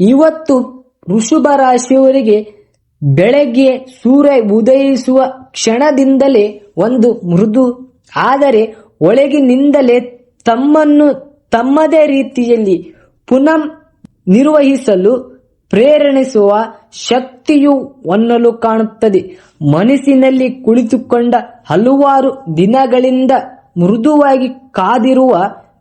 ಇವತ್ತು ವೃಷಭ ರಾಶಿಯವರಿಗೆ ಬೆಳಗ್ಗೆ ಸೂರ್ಯ ಉದಯಿಸುವ ಕ್ಷಣದಿಂದಲೇ ಒಂದು ಮೃದು. ಆದರೆ ಒಳಗಿನಿಂದಲೇ ತಮ್ಮನ್ನು ತಮ್ಮದೇ ರೀತಿಯಲ್ಲಿ ಪುನಃ ನಿರ್ವಹಿಸಲು ಪ್ರೇರಣಿಸುವ ಶಕ್ತಿಯು ಒನ್ನಲು ಕಾಣುತ್ತದೆ. ಮನಸ್ಸಿನಲ್ಲಿ ಕುಳಿತುಕೊಂಡ ಹಲವಾರು ದಿನಗಳಿಂದ ಮೃದುವಾಗಿ ಕಾದಿರುವ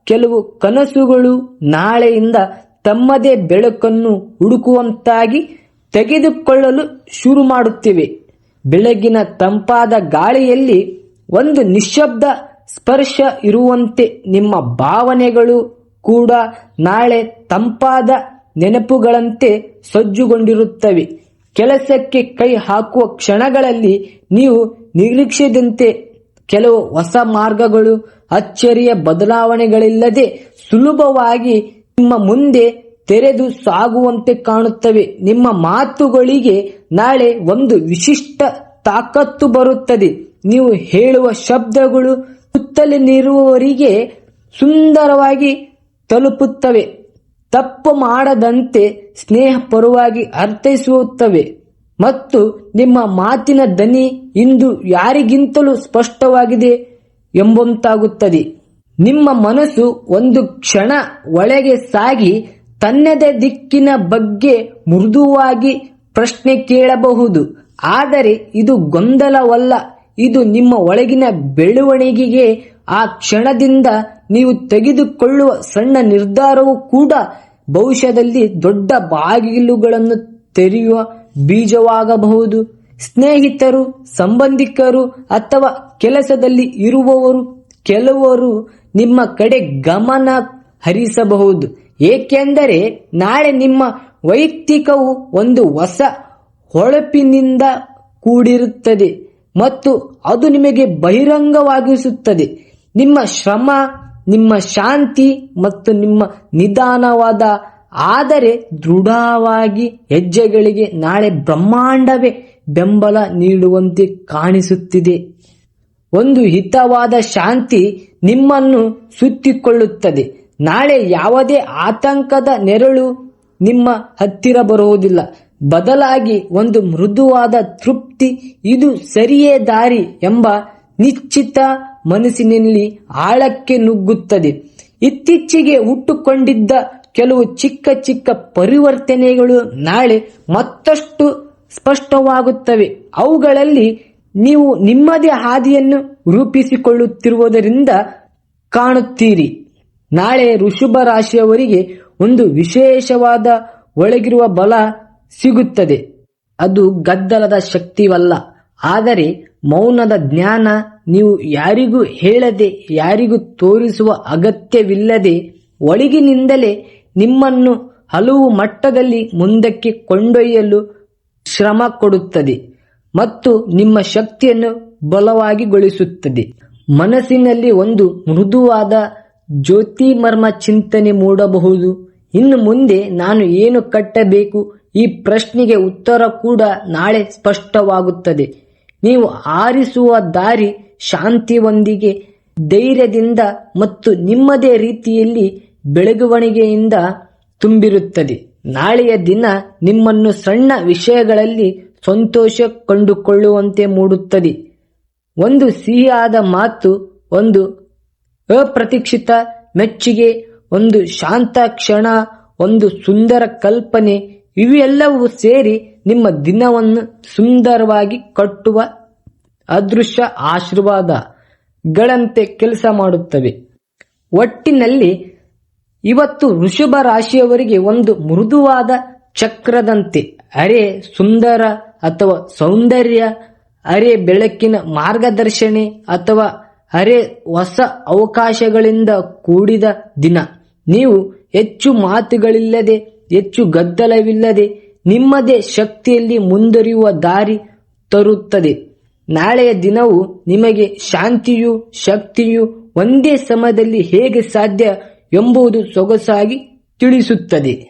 ಕೆಲವು ಕನಸುಗಳು ನಾಳೆಯಿಂದ ತಮ್ಮದೇ ಬೆಳಕನ್ನು ಹುಡುಕುವಂತಾಗಿ ತೆಗೆದುಕೊಳ್ಳಲು ಶುರು ಮಾಡುತ್ತಿವೆ. ಬೆಳಗಿನ ತಂಪಾದ ಗಾಳಿಯಲ್ಲಿ ಒಂದು ನಿಶ್ಶಬ್ದ ಸ್ಪರ್ಶ ಇರುವಂತೆ ನಿಮ್ಮ ಭಾವನೆಗಳು ಕೂಡ ನಾಳೆ ತಂಪಾದ ನೆನಪುಗಳಂತೆ ಸಜ್ಜುಗೊಂಡಿರುತ್ತವೆ. ಕೆಲಸಕ್ಕೆ ಕೈ ಹಾಕುವ ಕ್ಷಣಗಳಲ್ಲಿ ನೀವು ನಿರೀಕ್ಷೆದಂತೆ ಕೆಲವು ಹೊಸ ಮಾರ್ಗಗಳು, ಅಚ್ಚರಿಯ ಬದಲಾವಣೆಗಳಿಲ್ಲದೆ ಸುಲಭವಾಗಿ ನಿಮ್ಮ ಮುಂದೆ ತೆರೆದು ಸಾಗುವಂತೆ ಕಾಣುತ್ತವೆ. ನಿಮ್ಮ ಮಾತುಗಳಿಗೆ ನಾಳೆ ಒಂದು ವಿಶಿಷ್ಟ ತಾಕತ್ತು ಬರುತ್ತದೆ. ನೀವು ಹೇಳುವ ಶಬ್ದಗಳು ಸುತ್ತಲಿನಿರುವವರಿಗೆ ಸುಂದರವಾಗಿ ತಲುಪುತ್ತವೆ. ತಪ್ಪು ಮಾಡದಂತೆ ಸ್ನೇಹಪರವಾಗಿ ಅರ್ಥೈಸುತ್ತವೆ. ಮತ್ತು ನಿಮ್ಮ ಮಾತಿನ ದನಿ ಇಂದು ಯಾರಿಗಿಂತಲೂ ಸ್ಪಷ್ಟವಾಗಿದೆ ಎಂಬಂತಾಗುತ್ತದೆ ನಿಮ್ಮ ಮನಸ್ಸು ಒಂದು ಕ್ಷಣ ಒಳಗೆ ಸಾಗಿ ತನ್ನದೇ ದಿಕ್ಕಿನ ಬಗ್ಗೆ ಮೃದುವಾಗಿ ಪ್ರಶ್ನೆ ಕೇಳಬಹುದು. ಆದರೆ ಇದು ಗೊಂದಲವಲ್ಲ. ಇದು ನಿಮ್ಮ ಒಳಗಿನ ಬೆಳವಣಿಗೆಗೆ ಆ ಕ್ಷಣದಿಂದ ನೀವು ತೆಗೆದುಕೊಳ್ಳುವ ಸಣ್ಣ ನಿರ್ಧಾರವೂ ಕೂಡ ಭವಿಷ್ಯದಲ್ಲಿ ದೊಡ್ಡ ಬಾಗಿಲುಗಳನ್ನು ತೆರೆಯುವ ಬೀಜವಾಗಬಹುದು. ಸ್ನೇಹಿತರು, ಸಂಬಂಧಿಕರು ಅಥವಾ ಕೆಲಸದಲ್ಲಿ ಇರುವವರು, ಕೆಲವರು ನಿಮ್ಮ ಕಡೆ ಗಮನ ಹರಿಸಬಹುದು. ಏಕೆಂದರೆ ನಾಳೆ ನಿಮ್ಮ ವೈಯಕ್ತಿಕವು ಒಂದು ಹೊಸ ಹೊಳಪಿನಿಂದ ಕೂಡಿರುತ್ತದೆ ಮತ್ತು ಅದು ನಿಮಗೆ ಬಹಿರಂಗವಾಗಿಸುತ್ತದೆ. ನಿಮ್ಮ ಶ್ರಮ, ನಿಮ್ಮ ಶಾಂತಿ ಮತ್ತು ನಿಮ್ಮ ನಿಧಾನವಾದ, ಆದರೆ ದೃಢವಾಗಿ ಹೆಜ್ಜೆಗಳಿಗೆ ನಾಳೆ ಬ್ರಹ್ಮಾಂಡವೇ ಬೆಂಬಲ ನೀಡುವಂತೆ ಕಾಣಿಸುತ್ತಿದೆ. ಒಂದು ಹಿತವಾದ ಶಾಂತಿ ನಿಮ್ಮನ್ನು ಸುತ್ತಿಕೊಳ್ಳುತ್ತದೆ. ನಾಳೆ ಯಾವುದೇ ಆತಂಕದ ನೆರಳು ನಿಮ್ಮ ಹತ್ತಿರ ಬರುವುದಿಲ್ಲ. ಬದಲಾಗಿ ಒಂದು ಮೃದುವಾದ ತೃಪ್ತಿ ಇದು ಸರಿಯೇ ದಾರಿ ಎಂಬ ನಿಶ್ಚಿತ ಮನಸ್ಸಿನಲ್ಲಿ ಆಳಕ್ಕೆ ನುಗ್ಗುತ್ತದೆ. ಇತ್ತೀಚೆಗೆ ಹುಟ್ಟುಕೊಂಡಿದ್ದ ಕೆಲವು ಚಿಕ್ಕ ಚಿಕ್ಕ ಪರಿವರ್ತನೆಗಳು ನಾಳೆ ಮತ್ತಷ್ಟು ಸ್ಪಷ್ಟವಾಗುತ್ತವೆ. ಅವುಗಳಲ್ಲಿ ನೀವು ನಿಮ್ಮದೇ ಹಾದಿಯನ್ನು ರೂಪಿಸಿಕೊಳ್ಳುತ್ತಿರುವುದರಿಂದ ಕಾಣುತ್ತೀರಿ. ನಾಳೆ ಋಷಭ ರಾಶಿಯವರಿಗೆ ಒಂದು ವಿಶೇಷವಾದ ಒಳಗಿರುವ ಬಲ ಸಿಗುತ್ತದೆ. ಅದು ಗದ್ದಲದ ಶಕ್ತಿವಲ್ಲ. ಆದರೆ ಮೌನದ ಜ್ಞಾನ ನೀವು ಯಾರಿಗೂ ಹೇಳದೆ ಯಾರಿಗೂ ತೋರಿಸುವ ಅಗತ್ಯವಿಲ್ಲದೆ ಒಳಗಿನಿಂದಲೇ ನಿಮ್ಮನ್ನು ಹಲವು ಮಟ್ಟದಲ್ಲಿ ಮುಂದಕ್ಕೆ ಕೊಂಡೊಯ್ಯಲು ಶ್ರಮ ಕೊಡುತ್ತದೆ. ಮತ್ತು ನಿಮ್ಮ ಶಕ್ತಿಯನ್ನು ಬಲವಾಗಿಗೊಳಿಸುತ್ತದೆ. ಮನಸ್ಸಿನಲ್ಲಿ ಒಂದು ಮೃದುವಾದ ಜ್ಯೋತಿಮರ್ಮ ಚಿಂತನೆ ಮೂಡಬಹುದು. ಇನ್ನು ಮುಂದೆ ನಾನು ಏನು ಕಟ್ಟಬೇಕು? ಈ ಪ್ರಶ್ನೆಗೆ ಉತ್ತರ ಕೂಡ ನಾಳೆ ಸ್ಪಷ್ಟವಾಗುತ್ತದೆ. ನೀವು ಆರಿಸುವ ದಾರಿ ಶಾಂತಿಯೊಂದಿಗೆ, ಧೈರ್ಯದಿಂದ ಮತ್ತು ನಿಮ್ಮದೇ ರೀತಿಯಲ್ಲಿ ಬೆಳಗುವಣಿಗೆಯಿಂದ ತುಂಬಿರುತ್ತದೆ. ನಾಳೆಯ ದಿನ ನಿಮ್ಮನ್ನು ಸಣ್ಣ ವಿಷಯಗಳಲ್ಲಿ ಸಂತೋಷ ಕಂಡುಕೊಳ್ಳುವಂತೆ ಮೂಡುತ್ತದೆ. ಒಂದು ಸಿಹಿಯಾದ ಮಾತು, ಒಂದು ಅಪ್ರತೀಕ್ಷಿತ ಮೆಚ್ಚುಗೆ, ಒಂದು ಶಾಂತ ಕ್ಷಣ, ಒಂದು ಸುಂದರ ಕಲ್ಪನೆ, ಇವೆಲ್ಲವೂ ಸೇರಿ ನಿಮ್ಮ ದಿನವನ್ನು ಸುಂದರವಾಗಿ ಕಟ್ಟುವ ಅದೃಶ್ಯ ಆಶೀರ್ವಾದಗಳಂತೆ ಕೆಲಸ ಮಾಡುತ್ತವೆ. ಒಟ್ಟಿನಲ್ಲಿ ಇವತ್ತು ವೃಷಭ ರಾಶಿಯವರಿಗೆ ಒಂದು ಮೃದುವಾದ ಚಕ್ರದಂತೆ, ಅರೆ ಸುಂದರ ಅಥವಾ ಸೌಂದರ್ಯ, ಅರೆ ಬೆಳಕಿನ ಮಾರ್ಗದರ್ಶನೆ ಅಥವಾ ಅರೆ ಹೊಸ ಅವಕಾಶಗಳಿಂದ ಕೂಡಿದ ದಿನ. ನೀವು ಹೆಚ್ಚು ಮಾತುಗಳಿಲ್ಲದೆ, ಹೆಚ್ಚು ಗದ್ದಲವಿಲ್ಲದೆ, ನಿಮ್ಮದೇ ಶಕ್ತಿಯಲ್ಲಿ ಮುಂದುವರಿಯುವ ದಾರಿ ತರುತ್ತದೆ. ನಾಳೆಯ ದಿನವು ನಿಮಗೆ ಶಾಂತಿಯು ಶಕ್ತಿಯು ಒಂದೇ ಸಮಯದಲ್ಲಿ ಹೇಗೆ ಸಾಧ್ಯ ಎಂಬುದು ಸೊಗಸಾಗಿ ತಿಳಿಸುತ್ತದೆ.